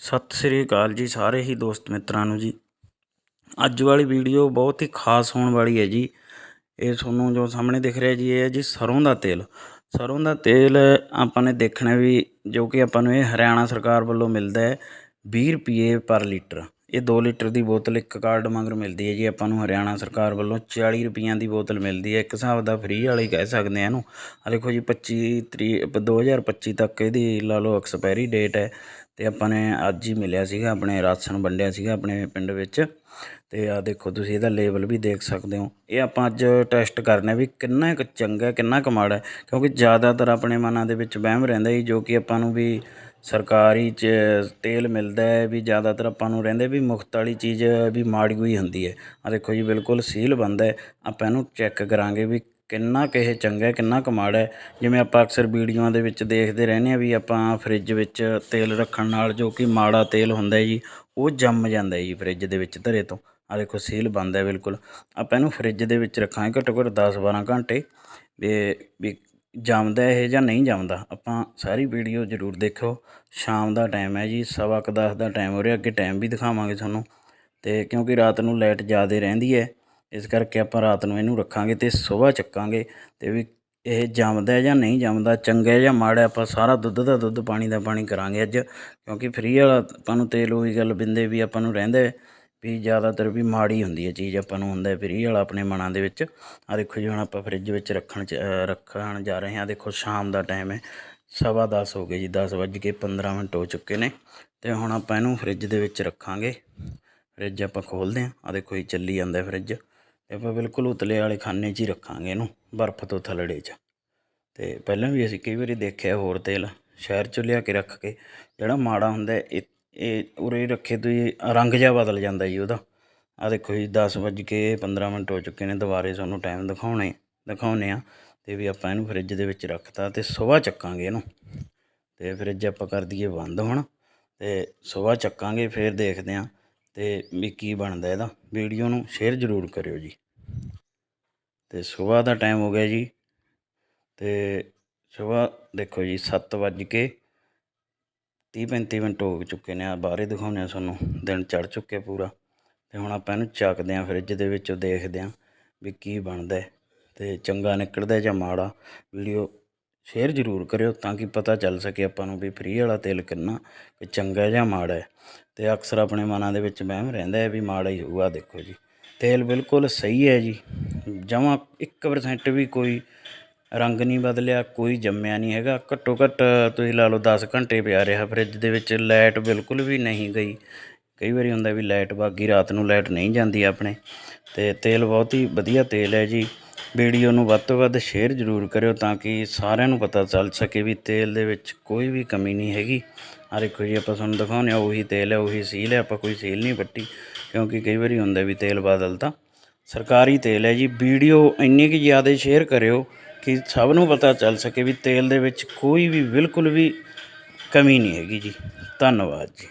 ਸਤਿ ਸ੍ਰੀ ਅਕਾਲ ਜੀ ਸਾਰੇ ਹੀ ਦੋਸਤ ਮਿੱਤਰਾਂ ਨੂੰ ਜੀ। ਅੱਜ ਵਾਲੀ ਵੀਡੀਓ ਬਹੁਤ ਹੀ ਖਾਸ ਹੋਣ ਵਾਲੀ ਹੈ ਜੀ। ਇਹ ਤੁਹਾਨੂੰ ਜੋ ਸਾਹਮਣੇ ਦਿਖ ਰਿਹਾ ਜੀ, ਇਹ ਹੈ ਜੀ ਸਰੋਂ ਦਾ ਤੇਲ। ਸਰੋਂ ਦਾ ਤੇਲ ਆਪਾਂ ਨੇ ਦੇਖਣਾ ਵੀ ਜੋ ਕਿ ਆਪਾਂ ਨੂੰ ਇਹ ਹਰਿਆਣਾ ਸਰਕਾਰ ਵੱਲੋਂ ਮਿਲਦਾ ਹੈ 20 ਰੁਪਏ ਪਰ ਲੀਟਰ। ਇਹ ਦੋ ਲੀਟਰ ਦੀ ਬੋਤਲ ਇੱਕ ਕਾਰਡ ਮਗਰ ਮਿਲਦੀ ਹੈ ਜੀ, ਆਪਾਂ ਨੂੰ ਹਰਿਆਣਾ ਸਰਕਾਰ ਵੱਲੋਂ 40 ਰੁਪਈਆਂ ਦੀ ਬੋਤਲ ਮਿਲਦੀ ਹੈ। ਇੱਕ ਹਿਸਾਬ ਦਾ ਫ੍ਰੀ ਵਾਲੀ ਕਹਿ ਸਕਦੇ ਆ ਇਹਨੂੰ। ਆ ਦੇਖੋ ਜੀ 25 ਤਰੀਕ 2025 ਤੱਕ ਇਹਦੀ ਲਾ ਲਓ ਐਕਸਪਾਇਰੀ ਡੇਟ ਹੈ ਤੇ ਆਪਾਂ ਨੇ ਅੱਜ ਹੀ ਮਿਲਿਆ ਸੀਗਾ, ਆਪਣੇ ਰਾਸ਼ਨ ਵੰਡਿਆ ਸੀਗਾ ਆਪਣੇ ਪਿੰਡ ਵਿੱਚ। ਤੇ ਆ ਦੇਖੋ ਤੁਸੀਂ ਇਹਦਾ ਲੇਬਲ ਵੀ ਦੇਖ ਸਕਦੇ ਹੋ। ਇਹ ਆਪਾਂ ਅੱਜ ਟੈਸਟ ਕਰਨਾ ਵੀ ਕਿੰਨਾ ਕੁ ਚੰਗਾ ਕਿੰਨਾ ਕੁ ਮਾੜਾ ਕਿਉਂਕਿ ਜ਼ਿਆਦਾਤਰ ਆਪਣੇ ਮਨਾਂ ਦੇ ਵਿੱਚ ਵਹਿਮ ਰਹਿੰਦਾ ਜੀ, ਜੋ ਕਿ ਆਪਾਂ ਨੂੰ ਵੀ ਸਰਕਾਰੀ ਚ ਤੇਲ ਮਿਲਦਾ ਹੈ ਵੀ ਜ਼ਿਆਦਾਤਰ ਆਪਾਂ ਨੂੰ ਰਹਿੰਦੇ ਵੀ ਮੁਫਤ ਵਾਲੀ ਚੀਜ਼ ਵੀ ਮਾੜੀ ਹੋਈ ਹੁੰਦੀ ਹੈ। ਆਹ ਦੇਖੋ ਜੀ, ਬਿਲਕੁਲ ਸੀਲ ਬੰਦ ਹੈ। ਆਪਾਂ ਇਹਨੂੰ ਚੈੱਕ ਕਰਾਂਗੇ ਵੀ ਕਿੰਨਾ ਕੁ ਇਹ ਚੰਗਾ ਕਿੰਨਾ ਕੁ ਮਾੜਾ ਹੈ। ਜਿਵੇਂ ਆਪਾਂ ਅਕਸਰ ਵੀਡੀਓਆਂ ਦੇ ਵਿੱਚ ਦੇਖਦੇ ਰਹਿੰਦੇ ਆ ਵੀ ਆਪਾਂ ਫਰਿੱਜ ਵਿੱਚ ਤੇਲ ਰੱਖਣ ਨਾਲ ਜੋ ਕਿ ਮਾੜਾ ਤੇਲ ਹੁੰਦਾ ਜੀ, ਉਹ ਜੰਮ ਜਾਂਦਾ ਜੀ ਫਰਿੱਜ ਦੇ ਵਿੱਚ ਧਰੇ ਤੋਂ। ਆ ਦੇਖੋ, ਸੀਲ ਬੰਦ ਹੈ ਬਿਲਕੁਲ। ਆਪਾਂ ਇਹਨੂੰ ਫਰਿੱਜ ਦੇ ਵਿੱਚ ਰੱਖਾਂਗੇ ਘੱਟੋ ਘੱਟ 10 12 ਘੰਟੇ। ਵੀ ਵੀ ਜੰਮਦਾ ਇਹ ਜਾਂ ਨਹੀਂ ਜੰਮਦਾ, ਆਪਾਂ ਸਾਰੀ ਵੀਡੀਓ ਜ਼ਰੂਰ ਦੇਖਿਓ ਸ਼ਾਮ ਦਾ ਟਾਈਮ ਹੈ ਜੀ, ਸਵਾ ਕੁ ਦਸ ਦਾ ਟਾਈਮ ਹੋ ਰਿਹਾ ਅੱਗੇ ਟਾਈਮ ਵੀ ਦਿਖਾਵਾਂਗੇ ਤੁਹਾਨੂੰ। ਅਤੇ ਕਿਉਂਕਿ ਰਾਤ ਨੂੰ ਲਾਈਟ ਜ਼ਿਆਦਾ ਰਹਿੰਦੀ ਹੈ, ਇਸ ਕਰਕੇ ਆਪਾਂ ਰਾਤ ਨੂੰ ਇਹਨੂੰ ਰੱਖਾਂਗੇ ਅਤੇ ਸੁਬਾਹ ਚੱਕਾਂਗੇ ਅਤੇ ਵੀ ਇਹ ਜੰਮਦਾ ਜਾਂ ਨਹੀਂ ਜੰਮਦਾ, ਚੰਗਾ ਜਾਂ ਮਾੜਾ, ਆਪਾਂ ਸਾਰਾ ਦੁੱਧ ਦਾ ਦੁੱਧ, ਪਾਣੀ ਦਾ ਪਾਣੀ ਕਰਾਂਗੇ ਅੱਜ। ਕਿਉਂਕਿ ਫ੍ਰੀ ਵਾਲਾ ਆਪਾਂ ਨੂੰ ਤੇਲ ਉਹੀ ਗੱਲ ਬਿੰਦੇ ਵੀ ਆਪਾਂ ਨੂੰ ਰਹਿੰਦਾ ਵੀ ਜ਼ਿਆਦਾਤਰ ਵੀ ਮਾੜੀ ਹੁੰਦੀ ਹੈ ਚੀਜ਼ ਆਪਾਂ ਨੂੰ ਹੁੰਦਾ ਫ੍ਰੀ ਵਾਲਾ ਆਪਣੇ ਮਨਾਂ ਦੇ ਵਿੱਚ। ਆ ਦੇਖੋ ਜੀ, ਹੁਣ ਆਪਾਂ ਫ੍ਰਿਜ ਵਿੱਚ ਰੱਖਣ ਚ ਰੱਖਣ ਜਾ ਰਹੇ ਹਾਂ। ਦੇਖੋ ਸ਼ਾਮ ਦਾ ਟਾਈਮ ਹੈ, ਸਵਾ ਦਸ ਹੋ ਗਏ ਜੀ, ਦਸ ਵੱਜ ਕੇ 15 ਮਿੰਟ ਹੋ ਚੁੱਕੇ ਨੇ ਤੇ ਹੁਣ ਆਪਾਂ ਇਹਨੂੰ ਫ੍ਰਿਜ ਦੇ ਵਿੱਚ ਰੱਖਾਂਗੇ। ਫ੍ਰਿਜ ਆਪਾਂ ਖੋਲਦੇ ਹਾਂ। ਆ ਦੇਖੋ ਜੀ, ਚੱਲੀ ਜਾਂਦਾ ਫ੍ਰਿਜ ਤੇ ਆਪਾਂ ਬਿਲਕੁਲ ਉਤਲੇ ਵਾਲੇ ਖਾਨੇ 'ਚ ਹੀ ਰੱਖਾਂਗੇ ਇਹਨੂੰ, ਬਰਫ਼ ਤੋਂ ਥੱਲੜੇ 'ਚ। ਤੇ ਪਹਿਲਾਂ ਵੀ ਅਸੀਂ ਕਈ ਵਾਰੀ ਦੇਖਿਆ ਹੋਰ ਤੇਲ, ਸ਼ਹਿਰ 'ਚੋਂ ਲਿਆ ਕੇ ਰੱਖ ਕੇ, ਜਿਹੜਾ ਮਾੜਾ ਹੁੰਦਾ ਇਹ ਇਹ ਉਰੇ ਰੱਖੇ ਤੋਂ ਹੀ ਰੰਗ ਜਿਹਾ ਬਦਲ ਜਾਂਦਾ ਜੀ ਉਹਦਾ। ਆ ਦੇਖੋ ਜੀ 10 ਵੱਜ ਕੇ 15 ਮਿੰਟ ਹੋ ਚੁੱਕੇ ਨੇ, ਦੁਬਾਰੇ ਤੁਹਾਨੂੰ ਟਾਈਮ ਦਿਖਾਉਣੇ ਦਿਖਾਉਨੇ ਆ। ਤੇ ਵੀ ਆਪਾਂ ਇਹਨੂੰ ਫ੍ਰਿਜ ਦੇ ਵਿੱਚ ਰੱਖਤਾ ਤੇ ਸਵੇਰ ਚੱਕਾਂਗੇ ਇਹਨੂੰ। ਤੇ ਫ੍ਰਿਜ ਆਪਾਂ ਕਰ ਦਈਏ ਬੰਦ ਹੁਣ। ਤੇ ਸਵੇਰ ਚੱਕਾਂਗੇ, ਫਿਰ ਦੇਖਦੇ ਹਾਂ ਤੇ ਵੀ ਕੀ ਬਣਦਾ ਇਹਦਾ। ਵੀਡੀਓ ਨੂੰ ਸ਼ੇਅਰ ਜ਼ਰੂਰ ਕਰਿਓ ਜੀ। ਤੇ ਸਵੇਰ ਦਾ ਟਾਈਮ ਹੋ ਗਿਆ ਜੀ। ਤੇ ਸਵੇਰ ਦੇਖੋ ਜੀ 7 ਵੱਜ ਕੇ 30 35 ਮਿੰਟ ਹੋ ਚੁੱਕੇ ਨੇ ਆ ਬਾਹਰੇ ਦਿਖਾਉਂਦੇ ਆ ਤੁਹਾਨੂੰ, ਦਿਨ ਚੜ ਚੁੱਕੇ ਪੂਰਾ। ਤੇ ਹੁਣ ਆਪਾਂ ਇਹਨੂੰ ਚੱਕਦੇ ਆ ਫ੍ਰਿਜ ਦੇ ਵਿੱਚੋਂ, ਦੇਖਦੇ ਆ ਵੀ ਕੀ ਬਣਦਾ ਹੈ। ਤੇ ਚੰਗਾ ਨਿਕਲਦਾ ਜਾਂ ਮਾੜਾ, ਵੀਡੀਓ ਸ਼ੇਅਰ ਜ਼ਰੂਰ ਕਰਿਓ ਤਾਂ ਕਿ ਪਤਾ ਚੱਲ ਸਕੇ ਆਪਾਂ ਨੂੰ ਵੀ ਫ੍ਰੀ ਵਾਲਾ ਤੇਲ ਕਿੰਨਾ ਕਿ ਚੰਗਾ ਜਾਂ ਮਾੜਾ ਹੈ। ਤੇ ਅਕਸਰ ਆਪਣੇ ਮਨਾਂ ਦੇ ਵਿੱਚ ਵਹਿਮ ਰਹਿੰਦਾ ਹੈ ਵੀ ਮਾੜਾ ਹੀ ਹੋਊਗਾ, ਦੇਖੋ ਜੀ। ਤੇਲ ਬਿਲਕੁਲ ਸਹੀ ਹੈ ਜੀ, ਜਮਾਂ 1% ਵੀ ਕੋਈ ਰੰਗ ਨਹੀਂ ਬਦਲਿਆ, ਕੋਈ ਜੰਮਿਆ ਨਹੀਂ ਹੈਗਾ। ਘੱਟੋ ਘੱਟ ਤੁਸੀਂ ਲਾ ਲਓ ਦਸ ਘੰਟੇ ਪਿਆ ਰਿਹਾ ਫਰਿੱਜ ਦੇ ਵਿੱਚ ਲਾਈਟ ਬਿਲਕੁਲ ਵੀ ਨਹੀਂ ਗਈ। ਕਈ ਵਾਰੀ ਹੁੰਦਾ ਵੀ ਲਾਈਟ ਬਾਗੀ, ਰਾਤ ਨੂੰ ਲਾਈਟ ਨਹੀਂ ਜਾਂਦੀ ਆਪਣੇ। ਤੇ ਤੇਲ ਬਹੁਤ ਹੀ ਵਧੀਆ ਤੇਲ ਹੈ ਜੀ। ਵੀਡੀਓ ਨੂੰ ਵੱਧ ਤੋਂ ਵੱਧ ਸ਼ੇਅਰ ਜ਼ਰੂਰ ਕਰਿਓ ਤਾਂ ਕਿ ਸਾਰਿਆਂ ਨੂੰ ਪਤਾ ਚੱਲ ਸਕੇ ਵੀ ਤੇਲ ਦੇ ਵਿੱਚ ਕੋਈ ਵੀ ਕਮੀ ਨਹੀਂ ਹੈਗੀ। ਆ ਦੇਖੋ ਜੀ, ਆਪਾਂ ਤੁਹਾਨੂੰ ਦਿਖਾਉਂਦੇ ਆ ਉਹੀ ਤੇਲ ਹੈ, ਉਹੀ ਸੀਲ ਹੈ, ਆਪਾਂ ਕੋਈ ਸੀਲ ਨਹੀਂ ਪੱਟੀ। ਕਿਉਂਕਿ ਕਈ ਵਾਰੀ ਹੁੰਦਾ ਵੀ ਤੇਲ ਬਦਲਦਾ। ਸਰਕਾਰੀ ਤੇਲ ਹੈ ਜੀ। ਵੀਡੀਓ ਇੰਨੀ ਕਿ ਜ਼ਿਆਦਾ ਸ਼ੇਅਰ ਕਰਿਓ ਕਿ ਸਭ ਨੂੰ ਪਤਾ ਚੱਲ ਸਕੇ ਵੀ ਤੇਲ ਦੇ ਵਿੱਚ ਕੋਈ ਵੀ ਬਿਲਕੁਲ ਵੀ ਕਮੀ ਨਹੀਂ ਹੈਗੀ ਜੀ। ਧੰਨਵਾਦ ਜੀ।